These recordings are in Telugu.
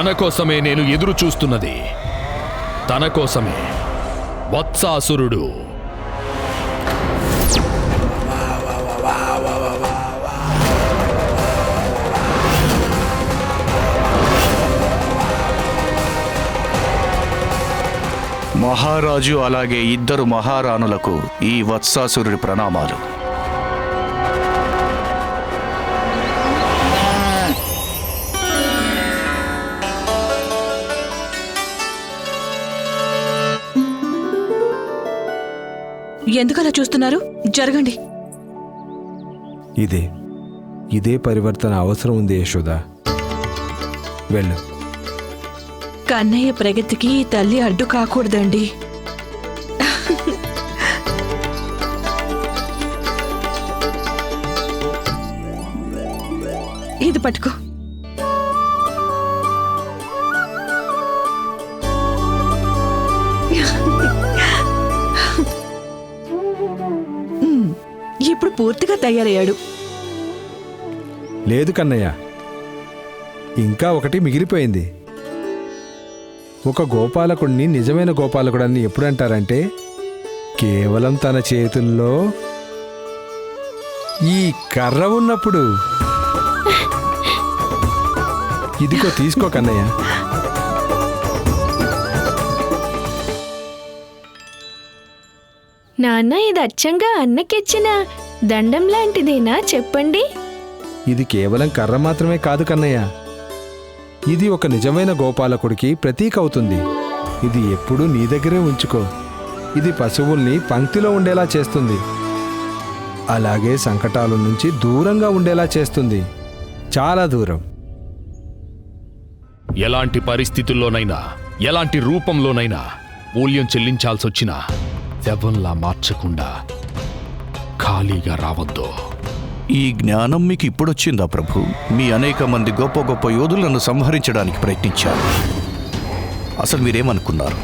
తన కోసమే నేను ఎదురు చూస్తున్నది. తన కోసమే. వత్సాసురుడు. మహారాజు అలాగే ఇద్దరు మహారాణులకు ఈ వత్సాసురుడి ప్రణామాలు. ఎందుకలా చూస్తున్నారు? జరగండి. ఇదే. ఇదే పరివర్తన అవసరం ఉంది యశోద. వెళ్ళు. కన్నయ్య ప్రగతికి తల్లి అడ్డు కాకూడదండి. ఇది పట్టుకో. పూర్తిగా తయారయ్యాడు. లేదు కన్నయ్య. ఇంకా ఒకటి మిగిలిపోయింది. ఒక గోపాలకుడిని నిజమైన గోపాలకుడని ఎప్పుడు అంటారంటే కేవలం తన చేతుల్లో ఈ కర్ర ఉన్నప్పుడు. ఇదిగో తీసుకో కన్నయ్య. నాన్న ఇది అచ్చంగా అన్నకిచ్చిన దండం లాంటిదేనా చెప్పండి? ఇది కేవలం కర్ర మాత్రమే కాదు కన్నయ్య. ఇది ఒక నిజమైన గోపాలకుడికి ప్రతీక అవుతుంది. ఇది ఎప్పుడూ నీ దగ్గరే ఉంచుకో. ఇది పశువుల్ని పంక్తిలో ఉండేలా చేస్తుంది. అలాగే సంకటాల నుంచి దూరంగా ఉండేలా చేస్తుంది. చాలా దూరం. ఎలాంటి పరిస్థితుల్లోనైనా ఎలాంటి రూపంలోనైనా మూల్యం చెల్లించాల్సొచ్చినా శవంలా మార్చకుండా ఖాళీగా రావద్దు. ఈ జ్ఞానం మీకు ఇప్పుడొచ్చిందా ప్రభు? మీ అనేక మంది గొప్ప గొప్ప యోధులను సంహరించడానికి ప్రయత్నించారు. అసలు మీరేమనుకున్నారు?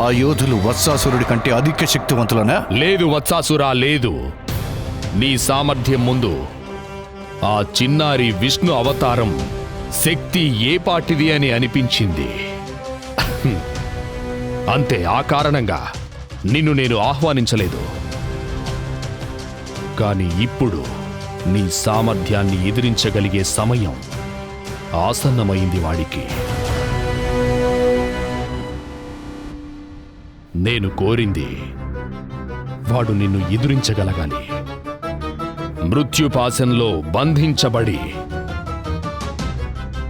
ఆ యోధులు వత్సాసురుడి కంటే అధిక శక్తివంతులనా? లేదు వత్సాసురా లేదు. నీ సామర్థ్యం ముందు. ఆ చిన్నారి విష్ణు అవతారం శక్తి ఏ పాటిది అని అనిపించింది. అంతే ఆ కారణంగా నిన్ను నేను ఆహ్వానించలేదు. కానీ ఇప్పుడు నీ సామర్థ్యాన్ని ఎదిరించగలిగే సమయం ఆసన్నమైంది వాడికి. నేను కోరింది వాడు నిన్ను ఎదురించగలగాలి. మృత్యుపాశంలో బంధించబడి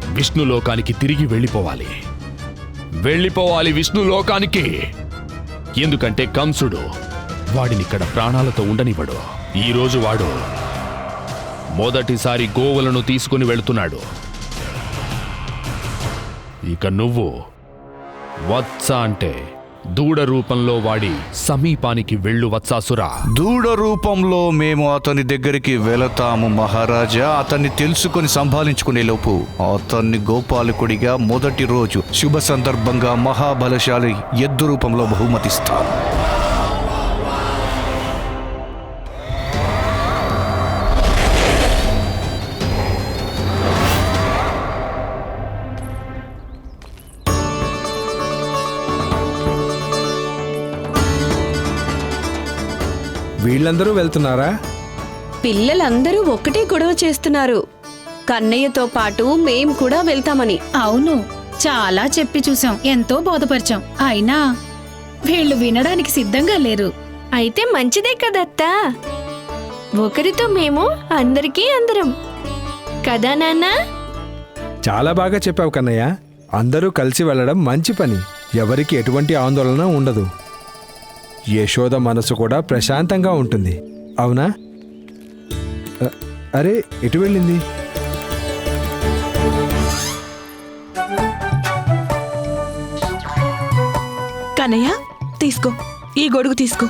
విష్ణులోకానికి తిరిగి వెళ్ళిపోవాలి. వెళ్ళిపోవాలి విష్ణులోకానికి. ఎందుకంటే కంసుడు వాడినిక్కడ ప్రాణాలతో ఉండనివ్వడు. ఈరోజు వాడు మొదటిసారి గోవులను తీసుకుని వెళుతున్నాడు. ఇక నువ్వు వత్స అంటే దూడ రూపంలో వాడి సమీపానికి వెళ్ళు వత్సాసురా. దూడ రూపంలో మేము అతని దగ్గరికి వెళతాము మహారాజా. అతన్ని తెలుసుకొని సంభాలించుకునే లోపు అతన్ని గోపాలకుడిగా మొదటి రోజు శుభ సందర్భంగా మహాబలశాలి ఎద్దు రూపంలో బహుమతిస్తాం వీళ్ళందరూ వెళ్తున్నారా? పిల్లలందరూ ఒక్కటే గొడవ చేస్తున్నారు. కన్నయ్యతో పాటు మేం కూడా వెళ్తామని. అవును చాలా చెప్పి చూసాం ఎంతో బోధపరిచాం. అయినా వీళ్ళు వినడానికి సిద్ధంగా లేరు. అయితే మంచిదే కదత్తా. ఒకరితో మేము అందరికీ అందరం. కదా నాన్నా? చాలా బాగా చెప్పావు కన్నయ్య. అందరూ కలిసి వెళ్ళడం మంచి పని. ఎవరికి ఎటువంటి ఆందోళన ఉండదు. యశోద మనసు కూడా ప్రశాంతంగా ఉంటుంది. అవునా? అరే ఎటు వెళ్ళింది? కన్నయ్య తీసుకో. ఈ గొడుగు తీసుకో.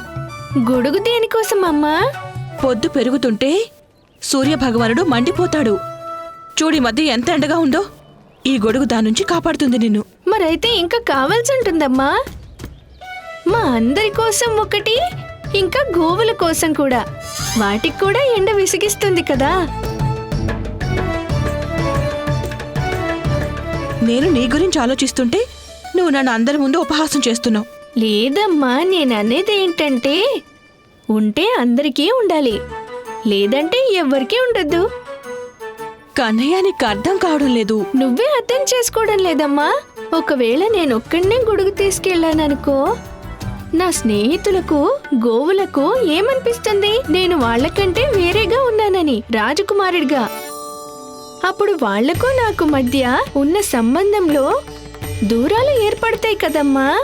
గొడుగు దేనికోసం అమ్మా? పొద్దు పెరుగుతుంటే సూర్య భగవానుడు మండిపోతాడు. చూడి మధ్య ఎంత ఎండగా ఉందో. ఈ గొడుగు దాని నుంచి కాపాడుతుంది నిన్ను. మరైతే ఇంకా కావాల్సి ఉంటుందమ్మా. మా అందరి కోసం ఒకటి ఇంకా గోవుల కోసం కూడా. వాటికి కూడా ఎండ విసిగిస్తుంది కదా. నేను నీ గురించి ఆలోచిస్తుంటే నువ్వు నన్ను అందరి ముందు ఉపహాసం చేస్తున్నావు. లేదమ్మా నేను అనేది ఏంటంటే ఉంటే అందరికీ ఉండాలి లేదంటే ఎవ్వరికీ ఉండద్దు కన్నయ్య నీకు అర్థం కావడం లేదు. నువ్వే అర్థం చేసుకోవడం లేదమ్మా. ఒకవేళ నేను ఒక్కడనే గొడుగు తీసుకెళ్ళాననుకో నా స్నేహితులకు గోవులకు ఏమనిపిస్తుంది? నేను వాళ్ళకంటే వేరేగా ఉన్నానని రాజకుమారుడిగా. అప్పుడు వాళ్ళకు నాకు మధ్య ఉన్న సంబంధంలో దూరాలు ఏర్పడతాయి కదమ్మా.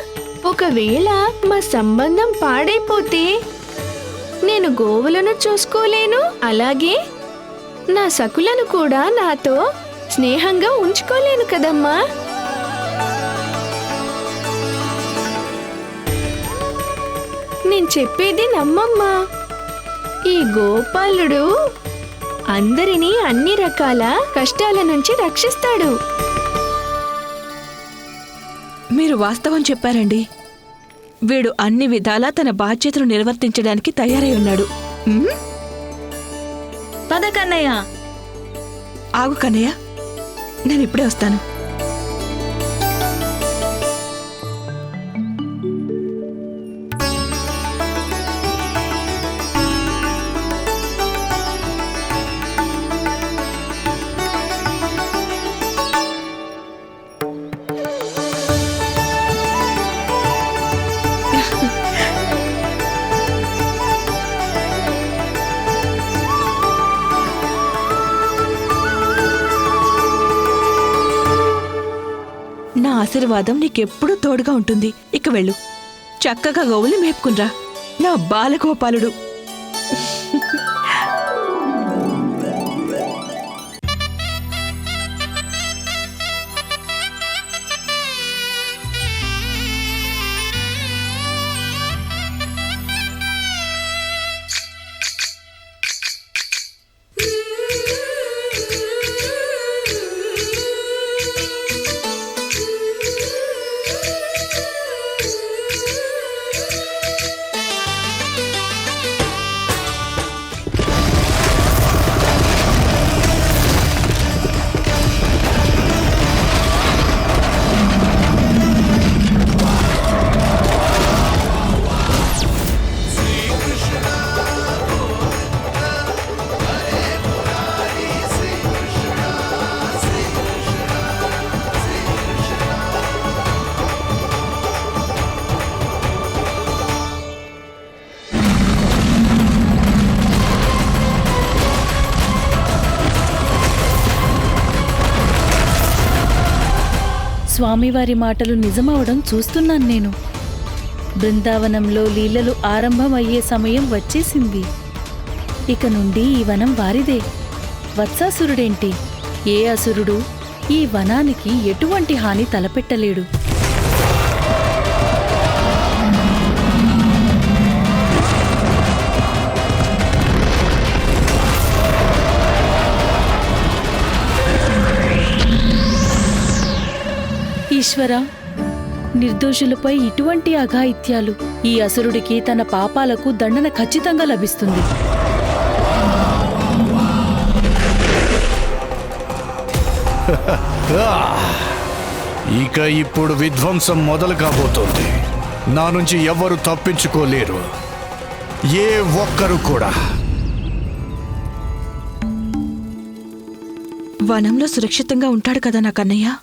ఒకవేళ మా సంబంధం పాడైపోతే నేను గోవులను చూసుకోలేను అలాగే నా సకులను కూడా నాతో స్నేహంగా ఉంచుకోలేను కదమ్మా. నేను చెప్పేది నమ్మమ్మా. ఈ గోపాలుడు అందరినీ అన్ని రకాల కష్టాల నుంచి రక్షిస్తాడు. మీరు వాస్తవం చెప్పారండి. వీడు అన్ని విధాలా తన బాధ్యతను నిర్వర్తించడానికి తయారై ఉన్నాడు. ఉమ్, పద కన్నయ్య. ఆగు కన్నయ్య. నేను ఇప్పుడే వస్తాను. ఆశీర్వాదం నీకెప్పుడూ తోడుగా ఉంటుంది. ఇక వెళ్ళు. చక్కగా గోవులు మేపుకున్రా. నా బాలగోపాలుడు. స్వామివారి మాటలు నిజమవడం చూస్తున్నాను నేను. బృందావనంలో లీలలు ఆరంభం అయ్యే సమయం వచ్చేసింది. ఇక నుండి ఈ వనం వారిదే. వత్సాసురుడేంటి? ఏ అసురుడు? ఈ వనానికి ఎటువంటి హాని తలపెట్టలేడు. ఈశ్వర నిర్దోషులపై ఇటువంటి అఘాయిత్యాలు ఈ అసురుడికి తన పాపాలకు దండన ఖచ్చితంగా లభిస్తుంది! ఇక ఇప్పుడు విధ్వంసం మొదలు కాబోతోంది. నా నుంచి ఎవరు తప్పించుకోలేరు. ఏ ఒక్కరు కూడా. వనంలో సురక్షితంగా ఉంటాడు కదా నా కన్నయ్య?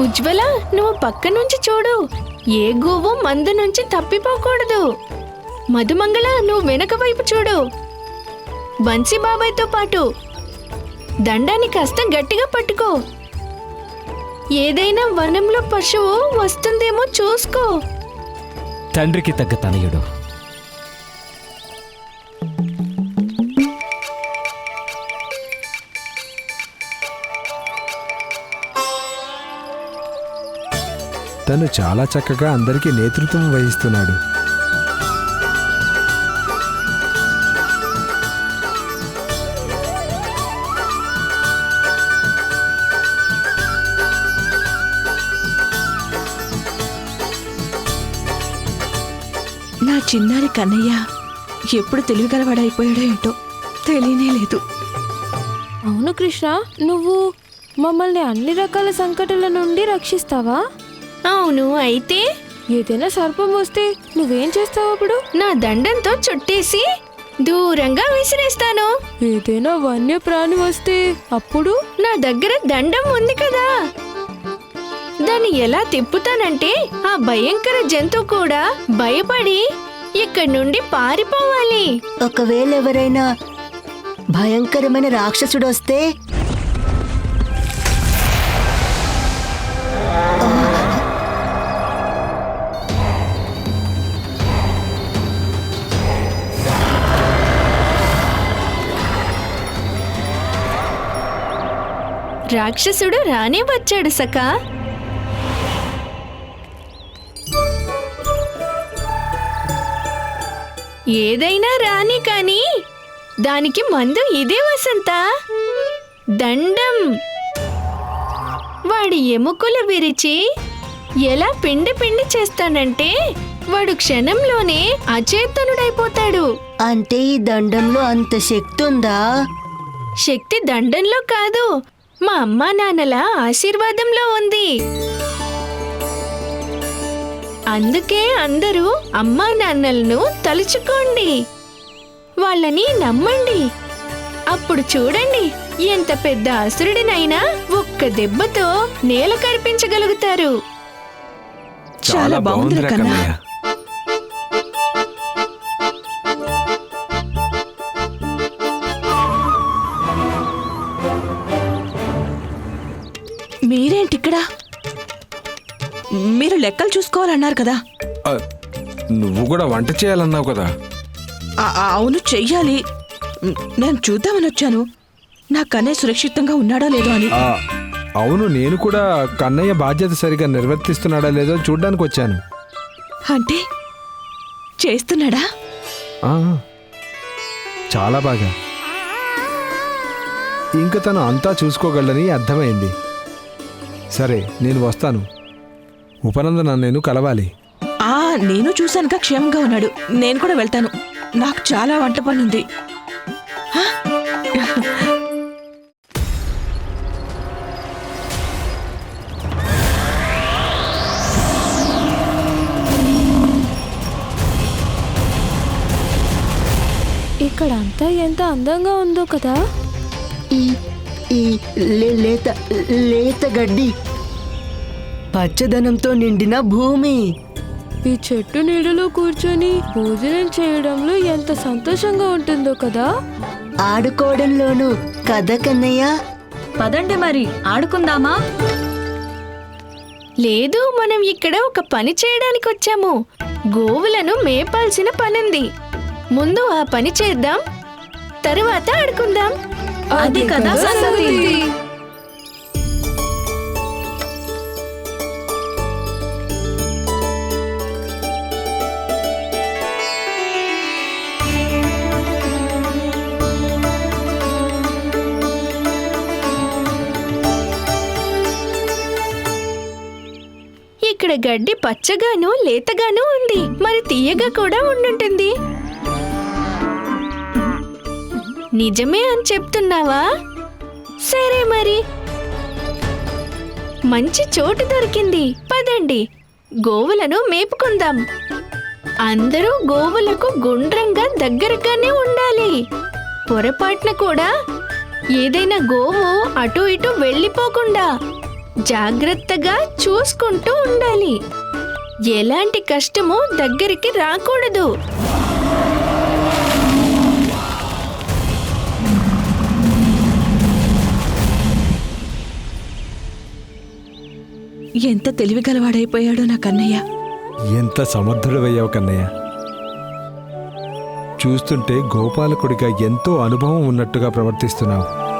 ఉజ్వల నువ్వు పక్క నుంచి చూడు. ఏ గోవు మందు నుంచి తప్పిపోకూడదు. మధుమంగళ నువ్వు వెనక వైపు చూడు. బన్సీ బాబాయ్తో పాటు దండాన్ని కాస్త గట్టిగా పట్టుకో. ఏదైనా వనంలో పశువు వస్తుందేమో చూసుకో. తండ్రికి తగ్గ తనయుడు. తను చాలా చక్కగా అందరికీ నేతృత్వం వహిస్తున్నాడు. నా చిన్నారి కన్నయ్య ఎప్పుడు తెలివిగలవాడైపోయాడో ఏంటో తెలియనే లేదు. అవును కృష్ణ నువ్వు మమ్మల్ని అన్ని రకాల సంకటాల నుండి రక్షిస్తావా? అవును అయితే? ఏదైనా సర్పం వస్తే నువ్వేం చేస్తావు అప్పుడు? నా దండంతో చుట్టేసి దూరంగా విసిరేస్తాను. ఏదైనా వన్య ప్రాణి వస్తే అప్పుడు? నా దగ్గర దండం ఉంది కదా. దాన్ని ఎలా తిప్పుతానంటే ఆ భయంకర జంతువు కూడా భయపడి ఇక్కడి నుండి పారిపోవాలి. ఒకవేళ ఎవరైనా భయంకరమైన రాక్షసుడు వస్తే రాక్షసుడు రానే వచ్చాడు సకా ఏదైనా రాని కాని దానికి మందు ఇదే వసంత. దండం. వాడి ఎముకలు విరిచి ఎలా పిండి పిండి చేస్తానంటే వాడు క్షణంలోనే అచేతనుడైపోతాడు. అంటే ఈ దండంలో అంత శక్తి ఉందా శక్తి దండంలో కాదు మా అమ్మా నాన్నల ఆశీర్వాదంలో ఉంది. అందుకే అందరూ అమ్మా నాన్నలను తలుచుకోండి. వాళ్ళని నమ్మండి. అప్పుడు చూడండి ఎంత పెద్ద అసురుడినైనా ఒక్క దెబ్బతో నేల కరిపించగలుగుతారు. చాలా బాగుందిరా కన్నా మీరేంటి ఇక్కడ మీరు లెక్కలు చూసుకోవాలన్నారు కదా. ఆ, నువ్వు కూడా వంట చేయాలన్నావు కదా. ఆ- ఆ, అవును చెయ్యాలి. మ్, నేను చూద్దామని వచ్చాను. నా కన్నే సురక్షితంగా ఉన్నాడో లేదో అని. ఆ, అవును నేను కూడా కన్నయ్య బాధ్యత సరిగా నిర్వర్తిస్తున్నాడా లేదో చూడ్డానికి వచ్చాను. అంటే చేస్తున్నాడా? ఆ, చాలా బాగా. ఇంక తను అంతా చూసుకోగలని అర్థమైంది. సరే నేను వస్తాను. ఉపనందన నేను కలవాలి. ఆ నేను చూశానుగా క్షేమంగా ఉన్నాడు. నేను కూడా వెళ్తాను. నాకు చాలా వంట పని ఉంది హా? ఇక్కడ అంతా ఎంత అందంగా ఉందో కదా. ఈ లేత లేత గడ్డి. పచ్చదనంతో నిండిన భూమి. ఈ చెట్టు నీడలో కూర్చొని భోజనం చేయడంలో ఎంత సంతోషంగా ఉంటుందో కదా. ఆడుకోవడంలోనూ కథ కన్నయ్య? పదండి మరి ఆడుకుందామా? లేదు మనం ఇక్కడ ఒక పని చేయడానికి వచ్చాము. గోవులను మేపాల్సిన పనుంది. ముందు ఆ పని చేద్దాం తరువాత ఆడుకుందాం. అది కదా సంగతి. ఇక్కడ గడ్డి పచ్చగాను లేతగాను ఉంది. మరి తీయగా కూడా ఉండుంటుంది. నిజమే అని చెప్తున్నావా? సరే మరి. మంచి చోటు దొరికింది. పదండి. గోవులను మేపుకుందాం. అందరూ గోవులకు గుండ్రంగా దగ్గరగానే ఉండాలి. పొరపాటున కూడా ఏదైనా గోవు అటు ఇటు వెళ్ళిపోకుండా జాగ్రత్తగా చూసుకుంటూ ఉండాలి. ఎలాంటి కష్టము దగ్గరికి రాకూడదు. ఎంత తెలివిగలవాడైపోయాడో నా కన్నయ్య. ఎంత సమర్థుడవయ్యావు కన్నయ్య? చూస్తుంటే గోపాలకుడిగా ఎంతో అనుభవం ఉన్నట్టుగా ప్రవర్తిస్తున్నావు.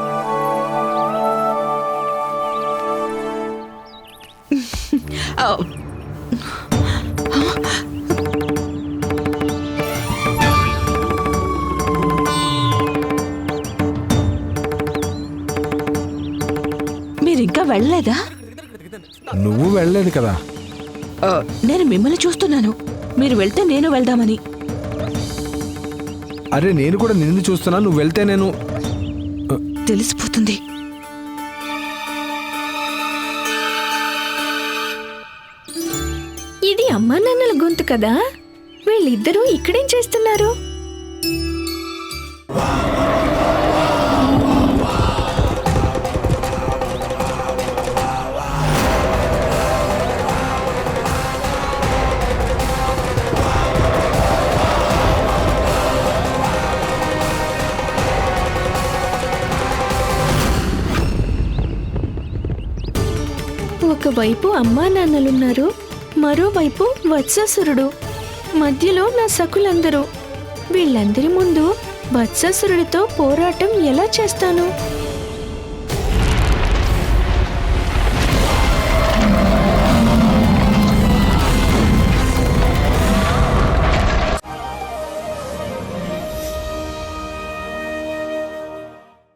మీరింకా వెళ్ళలేదా? వెళ్ళలేదు కదా? ఆ, నేను మిమ్మల్ని చూస్తున్నాను. మీరు వెళ్తే నేను వెళ్దామని. అరే నేను కూడా నిన్ను చూస్తున్నా నువ్వు వెళ్తే నేను తెలిసిపోతుంది. ఇది అమ్మా నాన్నల గొంతు కదా? వీళ్ళిద్దరూ ఇక్కడేం చేస్తున్నారు? ఒకవైపు అమ్మా నాన్నలున్నారు. మరోవైపు వత్సాసురుడు. మధ్యలో నా సకులందరూ. వీళ్ళందరి ముందు వత్సాసురుడితో పోరాటం ఎలా చేస్తాను?